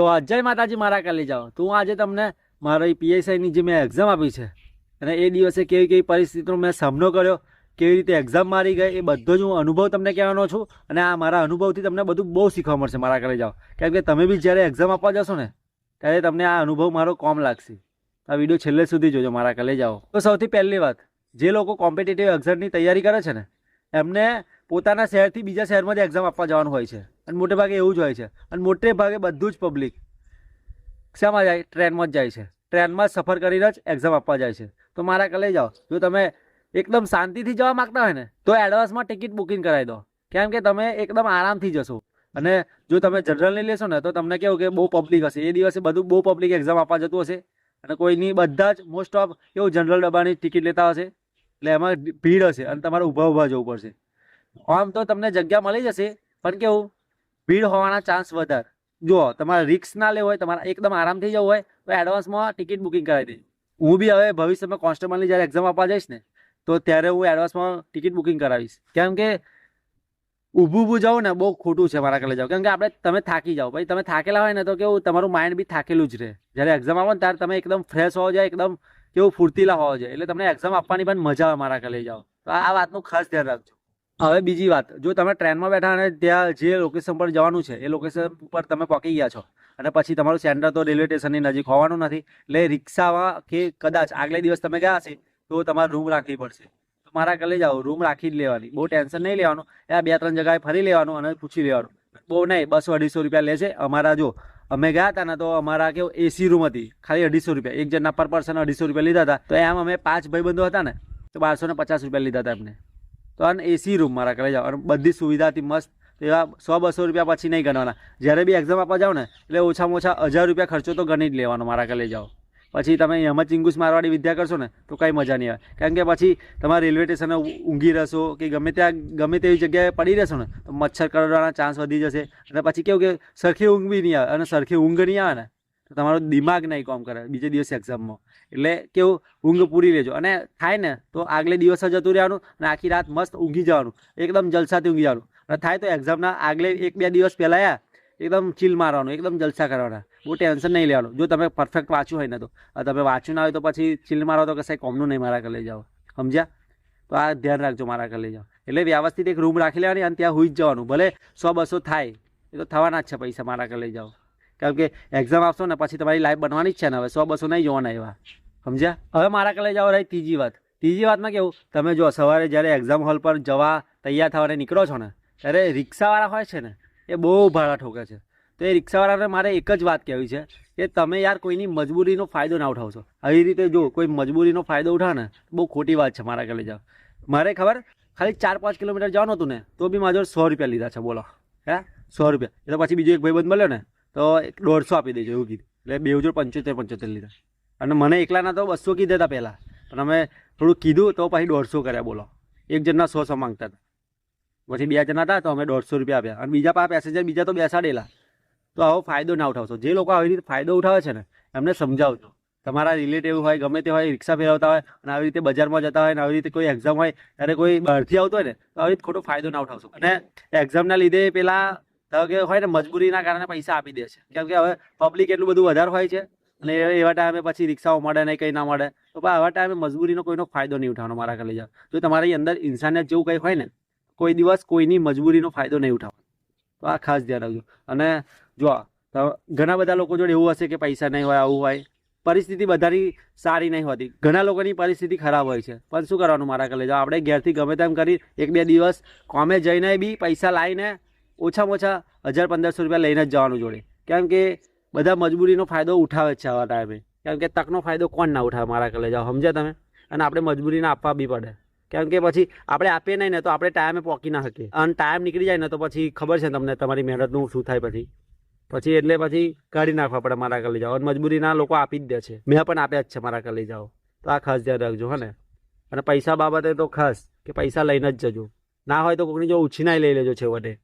તો જય માતાજી, મારા કાલે જાઓ. તો હું આજે તમને મારી પીએસઆઈની જે મેં એક્ઝામ આપી છે, અને એ દિવસે કેવી કેવી પરિસ્થિતિનો મેં સામનો કર્યો, કેવી રીતે એક્ઝામ મારી ગઈ, એ બધો જ હું અનુભવ તમને કહેવાનો છું, અને આ મારા અનુભવથી તમને બધું બહુ શીખવા મળશે મારા કાલે જાઓ. કેમ કે તમે બી જ્યારે એક્ઝામ આપવા જશો ને, ત્યારે તમને આ અનુભવ મારો કોમ લાગશે. આ વીડિયો છેલ્લે સુધી જોજો, મારા કાલે જાઓ. તો સૌથી પહેલી વાત, જે લોકો કોમ્પિટિટિવ એક્ઝામની તૈયારી કરે છે ને, એમને પોતાના શહેરથી બીજા શહેરમાં જ એક્ઝામ આપવા જવાનું હોય છે. અને મોટે ભાગે એવું જ હોય છે. અને મોટે ભાગે બધું જ પબ્લિક શામાં જાય? ટ્રેનમાં જ જાય છે. ટ્રેનમાં સફર કરીને જ એક્ઝામ આપવા જાય છે. તો મારા કલે જાઓ. જો તમે એકદમ શાંતિથી જવા માગતા હોય ને, તો એડવાન્સમાં ટિકિટ બુકિંગ કરાવી દો. કેમ કે તમે એકદમ આરામથી જશો. અને જો તમે જનરલની લેશો ને, તો તમને કેવું કે બહુ પબ્લિક હશે. એ દિવસે બધું બહુ પબ્લિક એક્ઝામ આપવા જતું હશે. અને કોઈની બધા જ મોસ્ટ ઓફ એવું જનરલ ડબ્બાની ટિકિટ લેતા હશે. એટલે એમાં ભીડ હશે અને તમારે ઊભા ઊભા જવું પડશે. આમ તો તમને જગ્યા મળી જશે, પણ કેવું? ભીડ હોવાના ચાન્સ વધારે. જુઓ, તમારે રિક્સ ના લેવો હોય, તમારે એકદમ આરામથી જવું હોય, તો એડવાન્સમાં ટિકિટ બુકિંગ કરાવી દેજો. હું બી હવે ભવિષ્યમાં કોન્સ્ટેબલની જ્યારે એક્ઝામ આપવા જઈશ ને, તો ત્યારે હું એડવાન્સમાં ટિકિટ બુકિંગ કરાવીશ. કેમ કે ઊભું ઊભું જાઉં ને બહુ ખોટું છે મારા કલે જાવ કેમ કે આપણે, તમે થાકી જાઓ. ભાઈ તમે થાકેલા હોય ને, તો કેવું? તમારું માઇન્ડ બી થાકેલું જ રહે. જ્યારે એક્ઝામ આવો ને, ત્યારે તમે એકદમ ફ્રેશ હોવો જોઈએ એકદમ કેવું ફૂર્તીલા હોવો જોઈએ એટલે તમને એક્ઝામ આપવાની પણ મજા આવે મારા કલે જાઓ. તો આ વાતનું ખાસ ધ્યાન રાખજો. હવે બીજી વાત જો તમે ટ્રેનમાં બેઠા અને ત્યાં જે લોકેશન પર જવાનું છે એ લોકેશન પર તમે પહોંચી ગયા છો અને પછી તમારું સેન્ટર તો રેલવે સ્ટેશનની નજીક હોવાનું નથી એટલે રિક્ષામાં કે કદાચ આગલે દિવસ તમે ગયા હશે તો તમારે રૂમ રાખવી પડશે. તો મારા કલે જાઓ રૂમ રાખી જ લેવાની બહુ ટેન્શન નહીં લેવાનું એ બે ત્રણ જગાએ ફરી લેવાનું અને પૂછી લેવાનું. બહુ નહીં બસો અઢીસો રૂપિયા લે છે અમારા જો અમે ગયા હતા ને તો અમારા કેવું એસી રૂમ હતી ખાલી અઢીસો રૂપિયા એક જણના પર પર્સન અઢીસો રૂપિયા લીધા હતા તો એમ અમે પાંચ ભાઈબંધો હતા ને તો બારસો ને પચાસ રૂપિયા લીધા હતા એમને. તો અને એસી રૂમ મારા કરે જાઓ. અને બધી સુવિધાથી મસ્ત એવા સો બસો રૂપિયા પછી નહીં ગણવાના. જ્યારે બી એક્ઝામ આપવા જાઓ ને, એટલે ઓછામાં ઓછા હજાર રૂપિયા ખર્ચો તો ગણી જ લેવાનો મારા કરે જાઓ. પછી તમે એમાં ચિંગુસ મારવાડી વિદ્યા કરશો ને, તો કંઈ મજા નહીં આવે. કારણ કે પછી તમારે રેલવે સ્ટેશને ઊંઘી રહેશો કે ગમે ત્યાં, ગમે તેવી જગ્યાએ પડી રહેશો ને, તો મચ્છર કરડવાના ચાન્સ વધી જશે. અને પછી કેવું કે સરખી ઊંઘ બી નહીં આવે અને સરખી ઊંઘ નહીં આવે ને. તો તમારું દિમાગ નહીં કામ કરે બીજે દિવસે એક્ઝામમાં એટલે કેવું, ઊંઘ પૂરી લેજો. અને થાય ને, તો આગલે દિવસ જતું રહેવાનું અને આખી રાત મસ્ત ઊંઘી જવાનું. એકદમ જલસાથી ઊંઘી જવાનું. અને થાય તો એક્ઝામના આગલે એક બે દિવસ પહેલાં એકદમ ચીલ મારવાનું, એકદમ જલસા કરવાના. બહુ ટેન્શન નહીં લેવાનું. જો તમે પરફેક્ટ વાંચ્યું હોય ને તો. તમે વાંચ્યું ના હોય તો પછી ચીલ મારો તો કશાય કોમનું નહીં મારા કલે જાઓ. સમજ્યા? તો આ ધ્યાન રાખજો મારા કલે જાઓ. એટલે વ્યવસ્થિત એક રૂમ રાખી લેવાની અને ત્યાં હુઈ જ જવાનું. ભલે સો બસો થાય, એ તો થવાના જ છે પૈસા મારા કલે જાઓ. કારણ કે એક્ઝામ આપશો ને પછી તમારી લાઈફ બનવાની જ છે ને હવે સો બસો નહીં જોવાના એવા. સમજ્યા? હવે મારા કલે જાઓ રહી ત્રીજી વાત. ત્રીજી વાતમાં કેવું? તમે જો સવારે જ્યારે એક્ઝામ હોલ પર જવા તૈયાર થવાને નીકળો છો ને, ત્યારે રિક્ષાવાળા હોય છે ને, એ બહુ ભાડા ઠોકે છે. તો એ રિક્ષાવાળાને મારે એક જ વાત કહેવી છે કે તમે યાર કોઈની મજબૂરીનો ફાયદો ના ઉઠાવશો આવી રીતે જો કોઈ મજબૂરીનો ફાયદો ઉઠાવે ને, બહુ ખોટી વાત છે મારા કલે જાઓ. મારે ખબર? ખાલી ચાર પાંચ કિલોમીટર જવાનું હતું ને, તો બી મારા સો રૂપિયા લીધા છે, બોલો. હે? સો રૂપિયા. એટલે પછી બીજો એક ભાઈબંધ મળ્યો ને તો દોઢસો આપી દેજો એવું કીધું. એટલે બે જોડ પંચોતેર પંચોતેર લીધા. અને મને એકલાના તો બસો કીધા હતા પહેલાં. પણ અમે થોડું કીધું તો પછી દોઢસો કર્યા, બોલો. એક જણના સો સો માંગતા હતા. પછી બે જણા હતા તો અમે દોઢસો રૂપિયા આપ્યા. અને બીજા પાસે પેસેન્જર બીજા તો બેસાડેલા. તો આવો ફાયદો ના ઉઠાવશો. જે લોકો આવી રીતે ફાયદો ઉઠાવે છે ને, એમને સમજાવજો. તમારા રિલેટિવ હોય, ગમે તે હોય, રિક્ષા ફેરવતા હોય અને આવી રીતે બજારમાં જતા હોય અને આવી રીતે કોઈ એક્ઝામ હોય, ત્યારે કોઈ બહારથી આવતો હોય ને, તો આવી રીતે ખોટો ફાયદો ના ઉઠાવશો. અને એક્ઝામના લીધે પેલા ધારો કે હોય ને, મજબૂરીના કારણે પૈસા આપી દે છે. કેમ કે હવે પબ્લિક એટલું બધું વધારે હોય છે અને એવા ટાઈમે પછી રિક્ષાઓ મળે નહીં, કંઈ ના મળે. તો પણ આવા ટાઈમે મજબૂરીનો કોઈનો ફાયદો નહીં ઉઠાવવાનો મારા કલે જાઓ જો તમારી અંદર ઇન્સાનિયત જેવું કંઈ હોય ને, કોઈ દિવસ કોઈની મજબૂરીનો ફાયદો નહીં ઉઠાવવાનો. તો આ ખાસ ધ્યાન રાખજો. અને જો, તો ઘણા બધા લોકો જોડે એવું હશે કે પૈસા નહીં હોય, આવું હોય. પરિસ્થિતિ બધાની સારી નહીં હોતી. ઘણા લોકોની પરિસ્થિતિ ખરાબ હોય છે. પણ શું કરવાનું મારા કલે જાઓ આપણે ઘેરથી ગમે તેમ કરી એક બે દિવસ કોમે જઈને બી પૈસા લાવીને ઓછામાં ઓછા હજાર પંદરસો રૂપિયા લઈને જ જવાનું જોડે. કેમ કે બધા મજબૂરીનો ફાયદો ઉઠાવે છે આવા ટાઈમે. કેમ કે તકનો ફાયદો કોણ ના ઉઠાવે મારા કલે જાઓ, સમજ્યા તમે? અને આપણે મજબૂરીને આપવા બી પડે. કેમ કે પછી આપણે આપીએ નહીં ને તો આપણે ટાઈમે પહોંચી ના શકીએ. અને ટાઈમ નીકળી જાય ને તો પછી ખબર છે તમને તમારી મહેનતનું શું થાય પછી. પછી એટલે પછી કાઢી નાખવા પડે મારા કલે જાઓ. અને મજબૂરીના લોકો આપી જ દે છે. મેં પણ આપ્યા જ છે મારા કલે જાઓ. તો આ ખાસ ધ્યાન રાખજો, હા ને? અને પૈસા બાબતે તો ખાસ કે પૈસા લઈને જ જજો. ના હોય તો કોઈની જો ઉછીનાઈ લઈ લેજો છેવટે.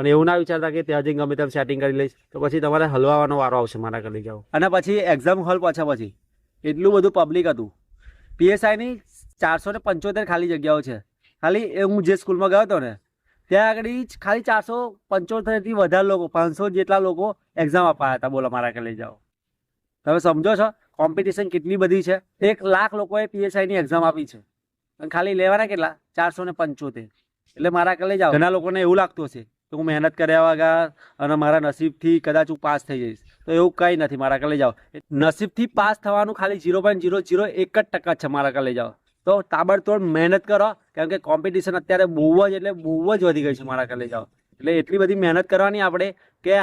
પણ એવું ના વિચારતા કે ત્યાં જઈને ગમે તેમ સેટિંગ કરી લઈશ. તો પછી તમારે હલવાનો વારો આવશે મારા કલી જાઓ. અને પછી એક્ઝામ હોલ પાછા પછી એટલું બધું પબ્લિક હતું. પીએસઆઈની ચારસો ને પંચોતેર ખાલી જગ્યાઓ છે. ખાલી એ હું જે સ્કૂલમાં ગયો હતો ને, ત્યાં આગળ જ ખાલી ચારસો પંચોતેરથી વધારે લોકો, પાંચસો જેટલા લોકો એક્ઝામ આપવા હતા. બોલો મારા કે જાઓ. તમે સમજો છો? કોમ્પિટિશન કેટલી બધી છે. એક લાખ લોકોએ પીએસઆઈની એક્ઝામ આપી છે. અને ખાલી લેવાના કેટલા? ચારસો ને પંચોતેર. એટલે મારા કે જાઓ. ઘણા લોકોને એવું લાગતું હશે કે હું મહેનત કર્યા વગર અને મારા નસીબથી કદાચ હું પાસ થઈ જઈશ. તો એવું કંઈ નથી, મારા કાલે જાઓ. નસીબથી પાસ થવાનું ખાલી ઝીરો પોઈન્ટ ઝીરો ઝીરો એક જ ટકા છે મારા કાલે જાઓ. તો તાબડતોડ મહેનત કરો કેમ કે કોમ્પિટિશન અત્યારે બહુ જ, એટલે બહુ જ વધી ગઈ છે મારા કાલે જાઓ. એટલે એટલી બધી મહેનત કરવાની આપણે કે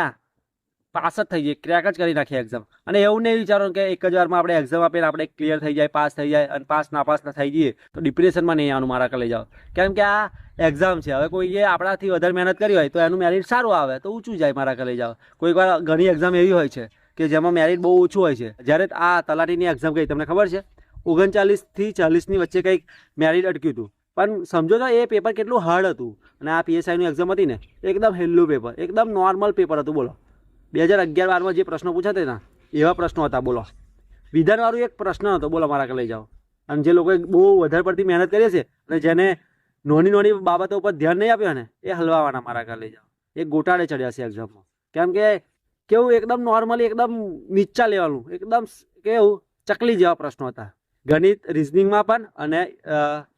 પાસ જ થઈ જાય ક્રેક જ કરી નાખીએ એક્ઝામ અને એવું નહીં વિચારો કે એક જ વારમાં આપણે એક્ઝામ આપીને આપણે ક્લિયર થઈ જાય, પાસ થઈ જાય અને પાસ નાપાસ ના થઈ જઈએ, તો ડિપ્રેશનમાં નહીં આનું મારા લઈ જાઓ કેમ કે આ એક્ઝામ છે. હવે કોઈએ આપણાથી વધારે મહેનત કરી હોય તો એનું મેરિટ સારું આવે, તો ઊંચું જાય મારા લઈ જાઓ કોઈક વાર ઘણી એક્ઝામ એવી હોય છે કે જેમાં મેરિટ બહુ ઓછું હોય છે. જ્યારે આ તલાટીની એક્ઝામ ગઈ તમને ખબર છે? ઓગણચાલીસથી ચાલીસની વચ્ચે કંઈક મેરિટ અટક્યું હતું. પણ સમજો તો એ પેપર કેટલું હાર્ડ હતું. અને આ પીએસઆઈનું એક્ઝામ હતી ને, એકદમ હેલ્લું પેપર એકદમ નોર્મલ પેપર હતું, બોલો. બે હજાર અગિયાર બારમાં જે પ્રશ્નો પૂછાતા ને એવા પ્રશ્નો હતા, બોલો. વિધાનવાળું એક પ્રશ્ન હતો, બોલો મારા લઈ જાઓ. અને જે લોકોએ બહુ વધારે પડતી મહેનત કરી છે અને જેને નોની નોની બાબતો ઉપર ધ્યાન નહીં આપ્યું ને, એ હલવાવાના મારા કે લઈ જાઓ. એ ગોટાળે ચડ્યા છે એક્ઝામમાં કેમ કે કેવું એકદમ નોર્મલી એકદમ નીચા લેવાનું એકદમ કેવું ચકલી જેવા પ્રશ્નો હતા. ગણિત રિઝનિંગમાં પણ અને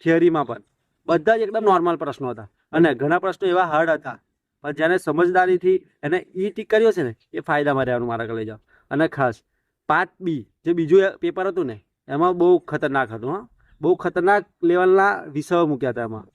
થિયરીમાં પણ. બધા જ એકદમ નોર્મલ પ્રશ્નો હતા. અને ઘણા પ્રશ્નો એવા હાર્ડ હતા. પણ જેને સમજદારીથી એને ઈ ટીક કર્યો છે ને, એ ફાયદામાં રહેવાનું મારા કે લઈ જાઓ. અને ખાસ પાર્ટ બી જે બીજું પેપર હતું ને, એમાં બહુ ખતરનાક હતું, હા. બહુ ખતરનાક લેવલના વિષયો મૂક્યા હતા એમાં.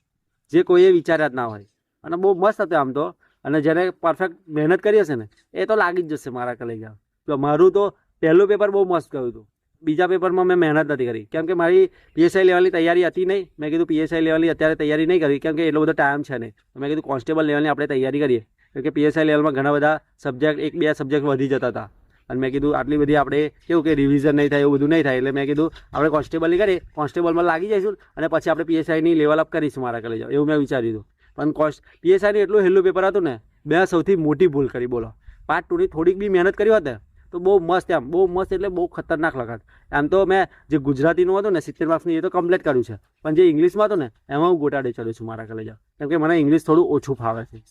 જે કોઈએ વિચાર્યા જ ના હોય. અને બહુ મસ્ત હતું આમ તો. અને જેને પરફેક્ટ મહેનત કરી હશે ને, એ તો લાગી જ જશે મારા કલેજા તો મારું તો પહેલું પેપર બહુ મસ્ત ગયું હતું. બીજા પેપરમાં મેં મહેનત નથી કરી. કેમ કે મારી પીએસઆઈ લેવલની તૈયારી હતી નહીં. મેં કીધું પીએસઆઈ લેવલની અત્યારે તૈયારી નહીં કરી. કેમ કે એટલો બધો ટાઈમ છે નહીં. મેં કીધું કોન્સ્ટેબલ લેવલની આપણે તૈયારી કરીએ. કેમ કે પીએસઆઈ લેવલમાં ઘણા બધા સબ્જેક્ટ એક બે સબ્જેક્ટ વધી જતા હતા. અને મેં કીધું આટલી બધી આપણે કેવું કે રિવિઝન નહીં થાય, એવું બધું નહીં થાય. એટલે મેં કીધું આપણે કોન્સ્ટેબલની કરીએ. કોન્સ્ટેબલમાં લાગી જઈશું અને પછી આપણે પીએસઆઈની લેવલ અપ કરીશું મારા કરી જાઓ. એવું મેં વિચાર્યું હતું. પણ કોસ્ટ પીએસઆઈનું એટલું હેલું પેપર હતું ને, મેં સૌથી મોટી ભૂલ કરી, બોલો. પાર્ટ ટુની થોડીક બી મહેનત કરી હોત ને તો બહુ મસ્ત એમ, બહુ મસ્ત એટલે બહુ ખતરનાક લખાત એમ તો મેં જે ગુજરાતીનું હતું ને, સિત્તેર માર્ક્સની એ તો કમ્પ્લીટ કર્યું છે. પણ જે ઇંગ્લિશમાં હતું ને, એમાં હું ગોટાડે ચડ્યો છું મારા કલેજા કેમ કે મને ઇંગ્લિશ થોડું ઓછું ફાવે છે.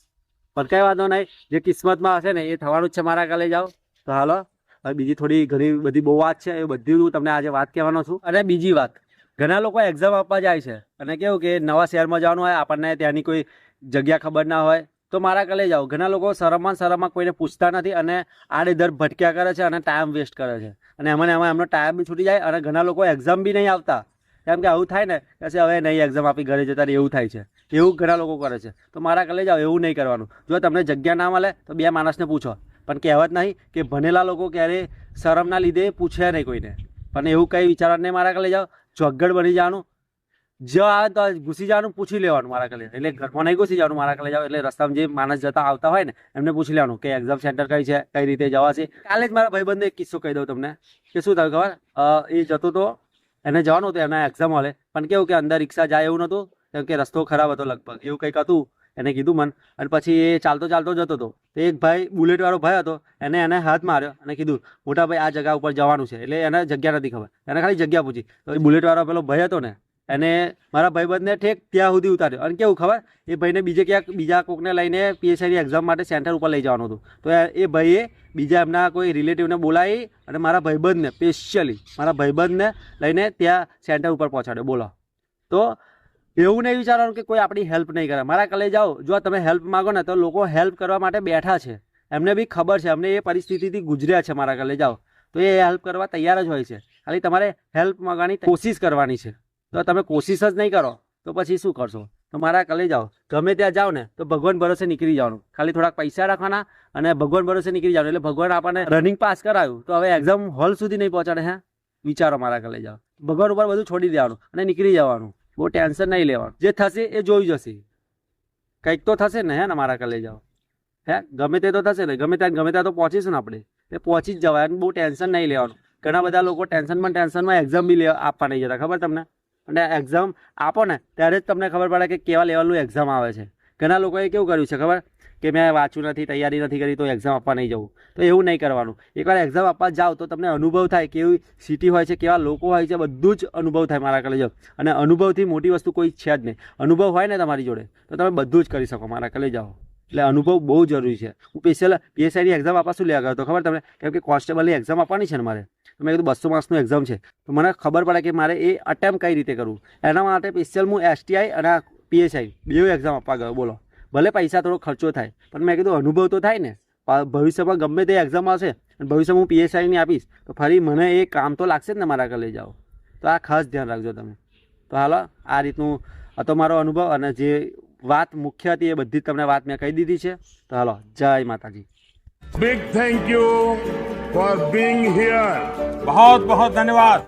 પણ કાંઈ વાંધો નહીં, જે કિસ્મતમાં હશે ને, એ થવાનું જ છે મારા કલેજાઓ તો હાલો, હવે બીજી થોડી ઘણી બધી બહુ વાત છે, એ બધી હું તમને આજે વાત કહેવાનો છું. અને બીજી વાત, ઘણા લોકો એક્ઝામ આપવા જાય છે. અને કેવું કે નવા શહેરમાં જવાનું હોય, આપણને ત્યાંની કોઈ જગ્યા ખબર ના હોય. તો મારા કલે જાઓ. ઘણા લોકો શરમમાં શરમમાં કોઈને પૂછતા નથી અને આડેધર ભટક્યા કરે છે અને ટાઈમ વેસ્ટ કરે છે. અને એમાં એમાં એમનો ટાઈમ બી છૂટી જાય અને ઘણા લોકો એક્ઝામ બી નહીં આવતા. કેમ કે આવું થાય ને, કે હવે નહીં એક્ઝામ આપી ઘરે જતા એવું થાય છે. એવું ઘણા લોકો કરે છે. તો મારા કલે જાઓ, એવું નહીં કરવાનું. જો તમને જગ્યા ના મળે તો બે માણસને પૂછો. પણ કહેવત નહીં કે ભણેલા લોકો ક્યારે શરમના લીધે પૂછે નહીં કોઈને. પણ એવું કંઈ વિચારવા નહીં મારા કલે જાઓ. ચોગડ બની જવાનું જો આવે તો ઘૂસી જવાનું પૂછી લેવાનું મારા કલે એટલે ઘરમાં નહીં ઘૂસી જવાનું મારા કલે જાવ એટલે રસ્તામાં જે માણસ જતા આવતા હોય ને, એમને પૂછી લેવાનું કે એક્ઝામ સેન્ટર કઈ છે, કઈ રીતે જવા છે. કાલે જ મારા ભાઈબંધને એક કિસ્સો કહી દઉં તમને, કે શું થયું ખબર? એ જતો તો, એને જવાનું હતું, એના એક્ઝામ હોલે. પણ કેવું કે અંદર રિક્ષા જાય એવું નહોતું, કેમ કે રસ્તો ખરાબ હતો લગભગ. એવું કંઈક હતું, એને કીધું મન. અને પછી એ ચાલતો ચાલતો જતો હતો તો એક ભાઈ બુલેટ વાળો ભાઈ હતો, એને એને હાથ માર્યો અને કીધું, મોટા ભાઈ, આ જગ્યા ઉપર જવાનું છે. એટલે એને જગ્યા નથી ખબર. એને ખાલી જગ્યા પૂછી. તો બુલેટવાળો બુલેટ વાળો પેલો ભાઈ હતો ને એને મારા ભાઈબંધને ઠેક ત્યાં સુધી ઉતાર્યો. અને કેવું ખબર? એ ભાઈને બીજે ક્યાંક, બીજા કોકને લઈને પીએસઆઈની એક્ઝામ માટે સેન્ટર ઉપર લઈ જવાનું હતું. તો એ- એ ભાઈએ બીજા એમના કોઈ રિલેટિવને બોલાવી અને મારા ભાઈબંધને સ્પેશિયલી મારા ભાઈબંધને લઈને ત્યાં સેન્ટર ઉપર પહોંચાડ્યો. બોલો. તો એવું નહીં વિચારવાનું કે કોઈ આપણી હેલ્પ નહીં કરે. મારા કલે જાઓ, જો તમે હેલ્પ માગો ને તો લોકો હેલ્પ કરવા માટે બેઠા છે. એમને બી ખબર છે. એમને એ પરિસ્થિતિથી ગુજર્યા છે મારા કલે જાઓ. તો એ હેલ્પ કરવા તૈયાર જ હોય છે. ખાલી તમારે હેલ્પ માગવાની કોશિશ કરવાની છે. તો તમે કોશિશ જ નહીં કરો, તો પછી શું કરશો? તો મારા કલે જાઓ. ગમે ત્યાં જાઓ ને, તો ભગવાન ભરોસે નીકળી જવાનું. ખાલી થોડાક પૈસા રાખવાના અને ભગવાન ભરોસે નીકળી જવાનું. એટલે ભગવાન આપણને રનિંગ પાસ કરાવ્યું તો હવે એક્ઝામ હોલ સુધી નહીં પહોંચાડે, હે? વિચારો મારા કલે જાઓ. ભગવાન ઉપર બધું છોડી દેવાનું અને નીકળી જવાનું. બહુ ટેન્શન નહીં લેવાનું. જે થશે એ જોઈ જશે. કંઈક તો થશે ને, હે ને, મારા કલે જાઓ. હે? ગમે તે તો થશે ને, ગમે ત્યાં ગમે ત્યાં તો પહોંચીશું ને આપણે. એ પહોંચી જ જવાય બહુ ટેન્શન નહીં લેવાનું. ઘણા બધા લોકો ટેન્શનમાં ટેન્શનમાં એક્ઝામ બી આપવા નહીં જતા. ખબર તમને? અને એક્ઝામ આપો ને, ત્યારે જ તમને ખબર પડે કે કેવા લેવલનું એક્ઝામ આવે છે. ઘણા લોકોએ કેવું કર્યું છે ખબર? કે મેં વાંચ્યું નથી, તૈયારી નથી કરી, તો એક્ઝામ આપવા નહીં જવું. તો એવું નહીં કરવાનું. એકવાર એક્ઝામ આપવા જાઓ તો તમને અનુભવ થાય કેવી સિટી હોય છે, કેવા લોકો હોય છે, બધું જ અનુભવ થાય મારા કલે જાઓ અને અનુભવથી મોટી વસ્તુ કોઈ છે જ નહીં. અનુભવ હોય ને તમારી જોડે, તો તમે બધું જ કરી શકો મારા કલે જાઓ. એટલે અનુભવ બહુ જરૂરી છે. હું સ્પેશિયલ પીએસઆઈની એક્ઝામ આપવા શું લેવા ગયો હતો ખબર તમને? કેમ કે કોન્સ્ટેબલની એક્ઝામ આપવાની છે ને મારે. તો મેં કીધું બસો માર્ક્સનું એક્ઝામ છે. તો મને ખબર પડે કે મારે એ અટેમ્પ કઈ રીતે કરવું. એના માટે સ્પેશિયલ હું એસટીઆઈ અને પીએસઆઈ બે એક્ઝામ આપવા ગયો. બોલો. ભલે પૈસા થોડો ખર્ચો થાય, પણ મેં કીધું અનુભવ તો થાય ને. ભવિષ્યમાં ગમે તે એક્ઝામ આવશે, અને ભવિષ્યમાં હું પીએસઆઈની આપીશ, તો ફરી મને એ કામ તો લાગશે જ ને મારા લઈ જાઓ. તો આ ખાસ ધ્યાન રાખજો તમે. તો હાલો, આ રીતનું હતો મારો અનુભવ અને જે વાત મુખ્ય હતી એ બધી તમને વાત મેં કહી દીધી છે. તો હાલો, જય માતાજી. Big thank you. for being here. बहुत बहुत धन्यवाद